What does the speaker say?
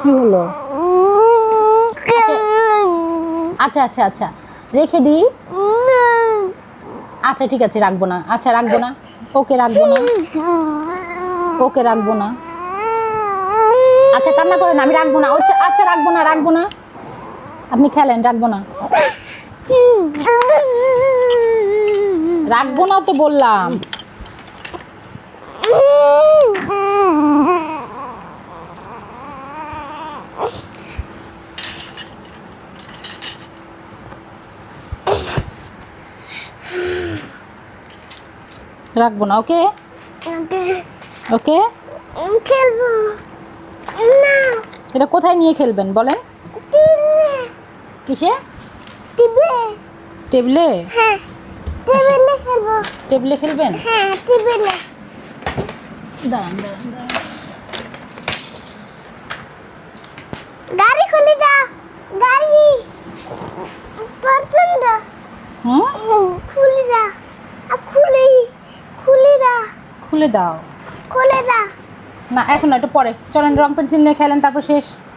কি হলো? আচ্ছা আচ্ছা আচ্ছা রেখে দিই? আচ্ছা ঠিক আছে, রাখব না। আচ্ছা রাখব না। ওকে, রাখব না। ওকে, রাখব না। আচ্ছা কান্না করেন আমি রাখব না। আচ্ছা আচ্ছা রাখব না রাখব না। আপনি খেলেন, রাখব না। রাখব না তো বললাম। রাখব না ওকে ওকে খেলব। না এটা কোথায় নিয়ে খেলবেন বলেন? কিসে? টিভি টেবিলে? হ্যাঁ টেবিলে খেলবেন? হ্যাঁ টেবিলে। দাঁড়ান দাঁড়ান গাড়ি খুলে দাও। গাড়ি। পছন্দ হুম খুলে দাও আর খুলে খুলে দাও খুলে দাও। খুলে দাও। না এখন না একটু পরে। চলেন রং পেন্সিল নিয়ে খেলেন তারপর শেষ।